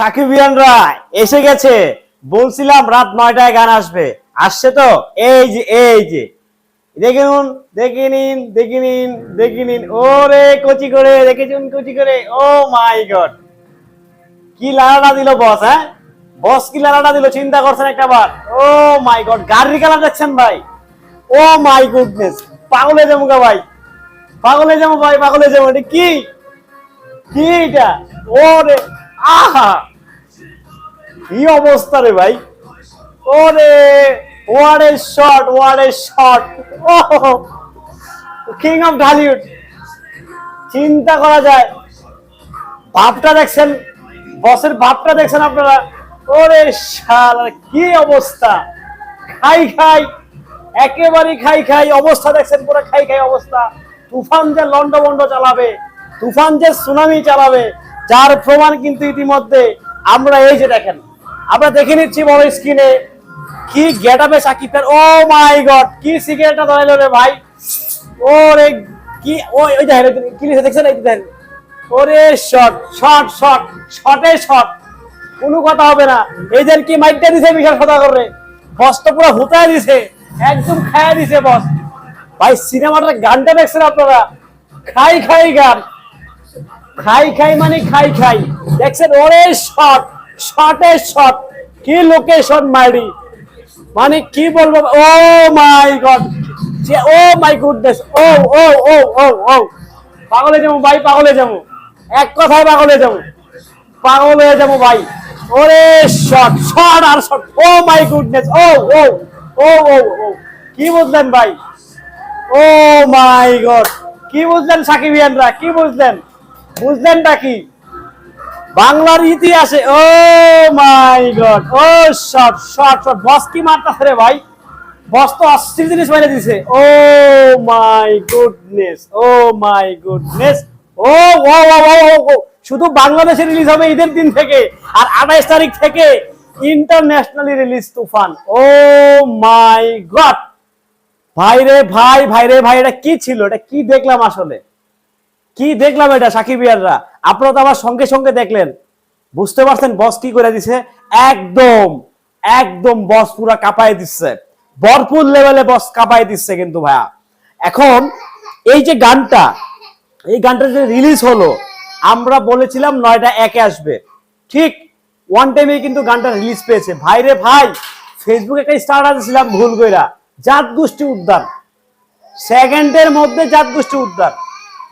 সাকিবিয়ানরা এসে গেছে। বলছিলাম রাত নয়টায় গান আসবে। আসছে তো? এই যে এই যে। দেখুন দেখে নিন দেখে নিন দেখে নিন। ওরে, কচি করে দেখেছুন কচি করে। Oh my God. কি লাড়াটা দিল বস হ্যাঁ? বস কি লাড়াটা দিল? চিন্তা করছেন একটা বার। ও মাই গড, গাড়ির কালার দেখছেন ভাই? Oh my goodness. পাগলে যাব গা ভাই। পাগলে যাব ভাই, পাগলে যাব। এটা কি? কি এটা? ওরে। আহা! কি অবস্থা রে ভাই? ওরে what a shot what a shot king of Dhallywood চিন্তা করা যায়। ভাবটা দেখছেন? বসের ভাবটা দেখছেন আপনারা? ওরে শালা কি অবস্থা? খাই খাই। একেবারে খাই খাই। অবস্থা দেখছেন পুরো খাই খাই অবস্থা। তুফান যে লন্ড বন্ড চালাবে, তুফান যে সুনামি চালাবে যার প্রমাণ কিন্তু ইতিমধ্যে আমরা এই যে দেখেন, আমরা দেখে নিচ্ছি বড় স্ক্রিনে কি গেটাবে সাকিবের ও মাই গড কি সিগারেটটা ধরাইলো রে ভাই। ওরে কি ওই ওই দেখেন কি লিখে দেখছেন? এই দেখেন। ওরে শট শট শট শটে শট কোনো কথা হবে না। এই যে কি মাইকটা দিছে বিশাল কথা করে। বস তো পুরো হুতায় দিছে। একদম খায়া দিছে বস ভাই সিনেমাটার গানটা দেখছেন আপনারা? খাই খাই গান। খাই খাই মানে খাই খাই। দেখছেন, ওরে শট শটে শট কি লোকেশন মারি। মানে কি বলব, ও মাই গড, যে ও মাই গুডনেস, ও ও ও ও ও। পাগলে যাব ভাই, পাগলে যাব। এক কথায় পাগলে যাব। পাগল যাব ভাই। ওরে শট শট আর শট ও মাই গুডনেস, ও ও ও ও ও। কি বুঝলেন ভাই? Oh my God. কি বুঝলেন সাকিবিয়ানরা? কি বুঝলেন? বুঝলেনটা কি বাংলার ইতিহাসে ও my God oh shot shot shot boss কি মারতাছে রে ভাই? বস তো অস্থির জিনিস মেরে দিছে। ও my goodness O my goodness. ও ও, ও শুধু বাংলাদেশে রিলিজ হবে ঈদের দিন থেকে আর আঠাইশ তারিখ থেকে internationally release Toofan. Oh my God. ভাই রে ভাই ভাই রে ভাই এটা কি ছিল? এটা কি দেখলাম আসলে? কি দেখলাম এটা সাকিবিয়াররা আপনারা তো আমার সঙ্গে সঙ্গে দেখলেন। বুঝতে পারছেন বস কি করে দিছে? একদম একদম বস পুরা কাঁপায় দিচ্ছে। ভরপুর লেভেলে বস কাঁপায় দিচ্ছে কিন্তু ভাইয়া। এখন এই যে গানটা, এই গানটা যে রিলিজ হলো, আমরা বলেছিলাম নয়টা একে আসবে। ঠিক ওয়ান টাইমে কিন্তু গানটা রিলিজ পেয়েছে। ভাই রে ভাই ফেসবুকে একটা স্টার্ট দিয়েছিলাম ভুল কইরা, জাত গোষ্ঠী উদ্যান। সেকেন্ডের মধ্যে জাত গোষ্ঠী উদ্ধার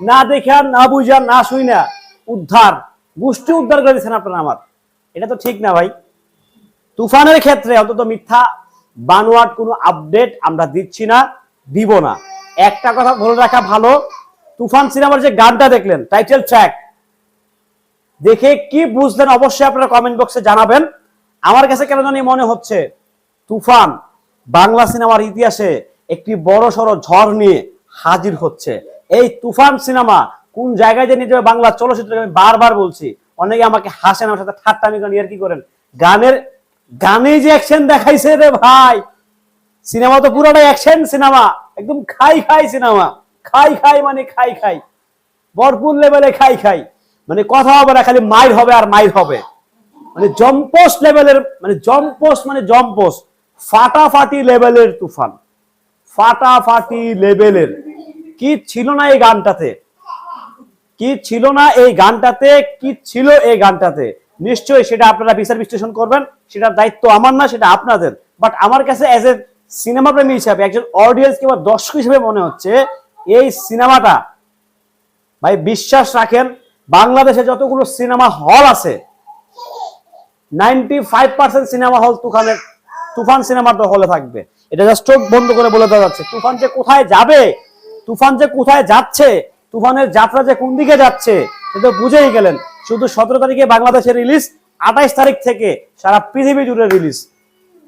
না দেখা না বুঝা না শুই না, উদ্ধার। গোষ্ঠী উদ্ধার করে দিচ্ছেন আপনারা আমার। এটা তো ঠিক না ভাই। তুফানের ক্ষেত্রে অন্তত মিথ্যা বানোয়াট কোনো আপডেট আমরা দিচ্ছি না, দিব না। একটা কথা বলে রাখা ভালো, তুফান সিনেমার যে গানটা দেখলেন টাইটেল ট্র্যাক দেখে কি বুঝলেন অবশ্যই আপনারা কমেন্ট বক্সে জানাবেন। আমার কাছে কেন জানি মনে হচ্ছে, তুফান বাংলা সিনেমার ইতিহাসে একটি বড় সড়ো ঝড় নিয়ে হাজির হচ্ছে। এই তুফান সিনেমা কোন জায়গায় যে নিয়ে যাবে বাংলা চলচ্চিত্র আমি বারবার বলছি। অনেকে আমাকে হাসেন, আমার সাথে ঠাট্টামি করেন ইয়ার কি করেন? গানের, গানে যে অ্যাকশন দেখাইছে রে ভাই, সিনেমা তো পুরোটাই অ্যাকশন সিনেমা, একদম খাই খাই সিনেমা, খাই খাই মানে খাই খাই, ভরপুর লেভেলে খাই খাই মানে কথা হবে না, খালি মাইর হবে আর মাইর হবে। মানে জম্পোস লেভেলের মানে জম্পোস মানে জম্পোস ফাটাফাটি লেভেলের তুফান, ফাটাফাটি লেভেলের কি ছিল না এই গানটাতে? কি ছিল না এই গানটাতে? কি ছিল এই গানটাতে? নিশ্চয়ই সেটা আপনারা বিচার বিশ্লেষণ করবেন। সেটার দায়িত্ব আমার না, সেটা আপনাদের। বাট আমার কাছে অ্যাজ এ সিনেমা প্রেমী হিসাবে, একজন অডিয়েন্স কিংবা দর্শক হিসেবে মনে হচ্ছে, এই সিনেমাটা, ভাই বিশ্বাস রাখেন, বাংলাদেশে যতগুলো সিনেমা হল আছে ninety five percent cinema hall তুফানের, তুফান সিনেমার হলে থাকবে। এটা জাস্ট চোখ বন্ধ করে বলে দেওয়া যাচ্ছে। তুফান যে কোথায় যাবে? তুফান যে কোথায় যাচ্ছে, তুফানের যাত্রা যে কোন দিকে যাচ্ছে সেটা বুঝেই গেলেন। শুধু সতেরো তারিখে বাংলাদেশে রিলিজ আঠাইশ তারিখ থেকে সারা পৃথিবী জুড়ে রিলিজ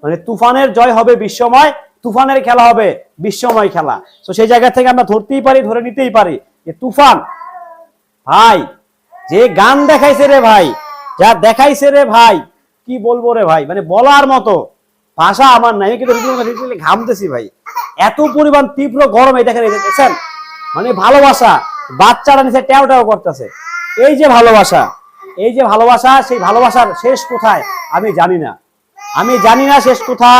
মানে তুফানের জয় হবে বিশ্বময়, তুফানের খেলা হবে বিশ্বময় খেলা। তো সেই জায়গা থেকে আমরা ধরতেই পারি, ধরে নিতেই পারি যে তুফান, ভাই, যে গান দেখাইছে রে ভাই, যা দেখাইছে রে ভাই, কি বলব রে ভাই? মানে বলার মতো ভাষা আমার নাই, কিন্তু ঘামতেছি ভাই। এত পরিমাণ তীব্র গরম এই দেখেন মানে ভালোবাসা, বাচ্চারা নিচে ট্যাও ট্যাও করতেছে। এই যে ভালোবাসা, এই যে ভালোবাসা, সেই ভালোবাসার শেষ কোথায়? আমি জানি না। আমি জানি না শেষ কোথায়।